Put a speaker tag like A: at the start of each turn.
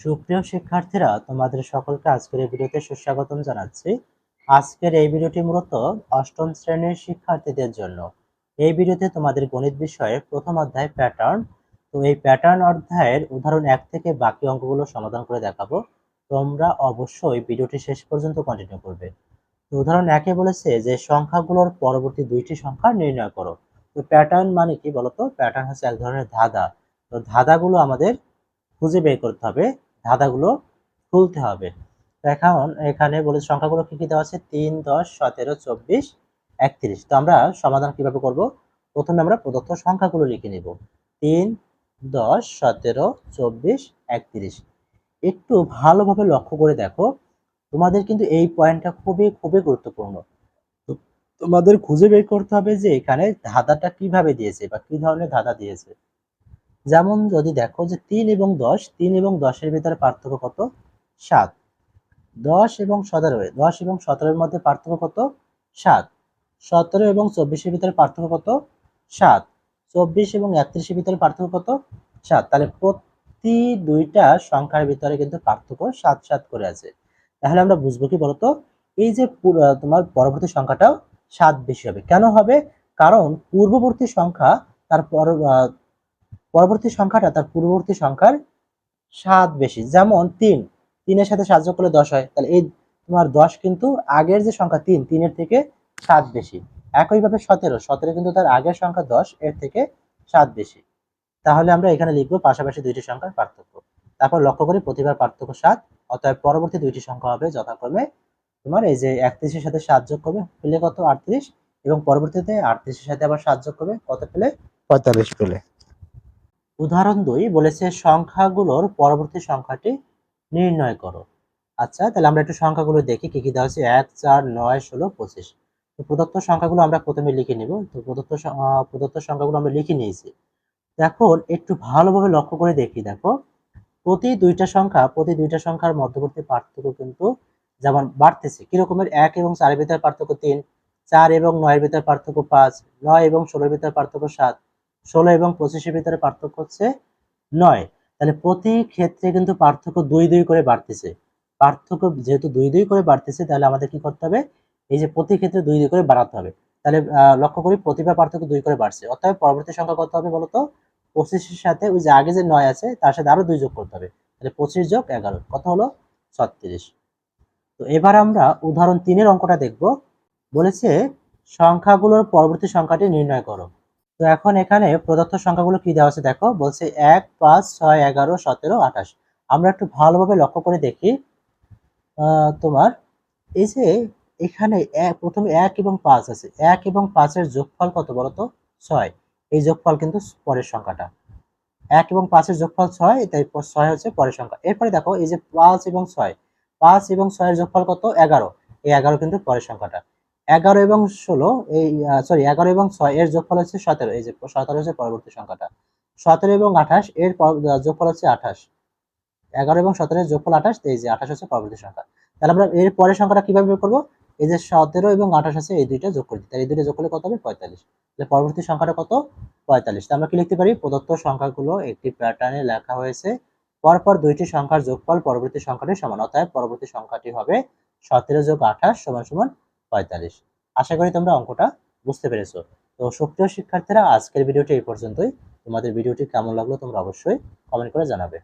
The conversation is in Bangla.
A: সুপ্রিয় শিক্ষার্থীরা, তোমাদের সকলকে আজকের এই ভিডিওতে সুস্বাগতম জানাচ্ছি। আজকের এই ভিডিওটি মূলত অষ্টম শ্রেণির শিক্ষার্থীদের জন্য। এই ভিডিওতে তোমাদের গণিত বিষয়ের প্রথম অধ্যায় প্যাটার্ন তো এই প্যাটার্ন অধ্যায়ের উদাহরণ এক থেকে বাকি অঙ্কগুলো সমাধান করে দেখাবো। তোমরা অবশ্যই ভিডিওটি শেষ পর্যন্ত কন্টিনিউ করবে। তো উদাহরণ একে বলেছে যে, সংখ্যাগুলোর পরবর্তী দুইটি সংখ্যা নির্ণয় করো। তো প্যাটার্ন মানে কি বলতো? প্যাটার্ন হচ্ছে এক ধরনের ধাঁধা। তো ধাঁধাগুলো আমাদের খুঁজে বের করতে হবে। ধাঁধাগুলো খুলতে হবে। এখন এখানে বলে সংখ্যাগুলো কি কি দেওয়া আছে? তিন, দশ, সতেরো, চব্বিশ, একত্রিশ। তো আমরা সমাধান কীভাবে করব? প্রথমে আমরা প্রদত্ত সংখ্যাগুলো লিখে নিব। তিন, দশ, সতেরো, চব্বিশ, একত্রিশ। একটু ভালোভাবে লক্ষ্য করে দেখো, তোমাদের কিন্তু এই পয়েন্টটা খুবই খুবই গুরুত্বপূর্ণ। তোমাদের খুঁজে বের করতে হবে যে এখানে ধাঁধাটা কীভাবে দিয়েছে বা কি ধরনের ধাঁধা দিয়েছে। যেমন যদি দেখো যে তিন এবং দশ, তিন এবং দশের ভিতরে পার্থক্য কত? সাত। দশ এবং সতেরো, দশ এবং সতেরোর মধ্যে পার্থক্য কত? সাত। সতেরো এবং চব্বিশের ভিতরে পার্থক্য কত? সাত। চব্বিশ এবং একত্রিশের ভিতরে পার্থক্য কত? সাত। তাহলে প্রতি দুইটা সংখ্যার ভিতরে কিন্তু পার্থক্য সাত সাত করে আছে। তাহলে আমরা বুঝব কি বলতো? এই যে তোমার পরবর্তী সংখ্যাটাও সাত বেশি হবে। কেন হবে? কারণ পূর্ববর্তী সংখ্যা তার পর পরবর্তী সংখ্যাটা তার পূর্ববর্তী সংখ্যার সাত বেশি। যেমন তিন, তিনের সাথে সাহায্য করলে দশ হয়। তাহলে এই তোমার দশ কিন্তু আগের যে সংখ্যা তিন, তিনের থেকে সাত বেশি। একইভাবে সতেরো সতেরো কিন্তু তার আগের সংখ্যা দশ, এর থেকে সাত বেশি। তাহলে আমরা এখানে লিখব পাশাপাশি দুইটি সংখ্যার পার্থক্য। তারপর লক্ষ্য করি প্রতিবার পার্থক্য সাত, অতএব পরবর্তী দুইটি সংখ্যা হবে যথাক্রমে তোমার এই যে একত্রিশের সাথে সাত যোগ করবে, পেলে কত? আটত্রিশ। এবং পরবর্তীতে আটত্রিশের সাথে আবার সাত যোগ করবে, কত পেলে? পঁয়তাল্লিশ পেলে। উদাহরণ দুই বলেছে সংখ্যাগুলোর পরবর্তী সংখ্যাটি নির্ণয় করো। আচ্ছা তাহলে আমরা একটু সংখ্যাগুলো দেখি, কি কি দেওয়া আছে এক, চার, নয়, ষোলো, পঁচিশ। তো প্রদত্ত সংখ্যাগুলো আমরা প্রথমে লিখে নিব। তো প্রদত্ত প্রদত্ত সংখ্যাগুলো আমরা লিখে নিয়েছি। এখন একটু ভালোভাবে লক্ষ্য করে দেখি, দেখো। প্রতি দুইটা সংখ্যা, প্রতি দুইটা সংখ্যার মধ্যবর্তী পার্থক্য কিন্তু যেমন বাড়তেছে, কিরকমের? এক এবং চারের ভিতরে পার্থক্য তিন, চার এবং নয়ের ভিতরে পার্থক্য পাঁচ, নয় এবং ষোলোর ভিতরে পার্থক্য সাত। ষোলো এবং পঁচিশের ভিতরে পার্থক্য হচ্ছে নয়। তাহলে প্রতি ক্ষেত্রে কিন্তু পার্থক্য দুই দুই করে বাড়তেছে। পার্থক্য যেহেতু দুই দুই করে বাড়তেছে, তাহলে আমাদের কি করতে হবে? এই যে প্রতি ক্ষেত্রে দুই দুই করে বাড়াতে হবে। তাহলে লক্ষ্য করি প্রতিভা পার্থক্য দুই করে বাড়ছে। অর্থাৎ পরবর্তী সংখ্যা কত হবে বলতো? পঁচিশের সাথে ওই যে আগে যে নয় আছে, তার সাথে আরও দুই যোগ করতে হবে। তাহলে পঁচিশ যোগ এগারো। কত হলো? ছত্রিশ। তো এবার আমরা উদাহরণ তিনের অঙ্কটা দেখব। বলেছে, সংখ্যাগুলোর পরবর্তী সংখ্যাটি নির্ণয় করো। তো এখন এখানে প্রদত্ত সংখ্যাগুলো কি দেওয়া আছে দেখো? বলছে এক, পাঁচ, ছয়, এগারো, সতেরো, আঠাশ। আমরা একটু ভালোভাবে লক্ষ্য করে দেখি তোমার এই যে এখানে প্রথমে এক এবং পাঁচ আছে। এক এবং পাঁচের যোগফল কত বলতো? ছয়। এই যোগফল কিন্তু পরের সংখ্যাটা। এক এবং পাঁচের যোগফল ছয়, তাই ছয় হচ্ছে পরের সংখ্যা। এরপরে দেখো, এই যে পাঁচ এবং ছয়। পাঁচ এবং ছয়ের যোগফল কত? এগারো। এই এগারো কিন্তু পরের সংখ্যাটা। এগারো এবং ষোলো, এই সরি এগারো এবং ছয়, এর যোগফল হচ্ছে সতেরো, এই যে সতেরো হচ্ছে পরবর্তী সংখ্যাটা। সতেরো এবং আঠাশ, এর যোগফল হচ্ছে আঠাশ। এগারো এবং সতেরোর যোগফল আঠাশ, এই যে আঠাশ হচ্ছে পরবর্তী সংখ্যা। তাহলে আমরা এর পরের সংখ্যাটা কীভাবে বের করব? এই যে সতেরো এবং আঠাশ আছে, এই দুইটা যোগ করে তাহলে এই দুইটা যোগ করলে কত হবে? পঁয়তাল্লিশ। তাহলে পরবর্তী সংখ্যাটা কত? পঁয়তাল্লিশ। আমরা কি লিখতে পারি? প্রদত্ত সংখ্যাগুলো একটি প্যাটার্নে লেখা হয়েছে। পরপর দুইটি সংখ্যার যোগফল পরবর্তী সংখ্যাটি সমান। অতএব পরবর্তী সংখ্যাটি হবে সতেরো যোগ আঠাশ সমান সমান পঁয়তাল্লিশ। আশা করি তোমরা অঙ্কটা বুঝতে পেরেছ। তো সুপ্রিয় শিক্ষার্থীরা, আজকের ভিডিওটি এই পর্যন্তই। তোমাদের ভিডিওটি কেমন লাগল তোমরা অবশ্যই কমেন্ট করে জানাবে।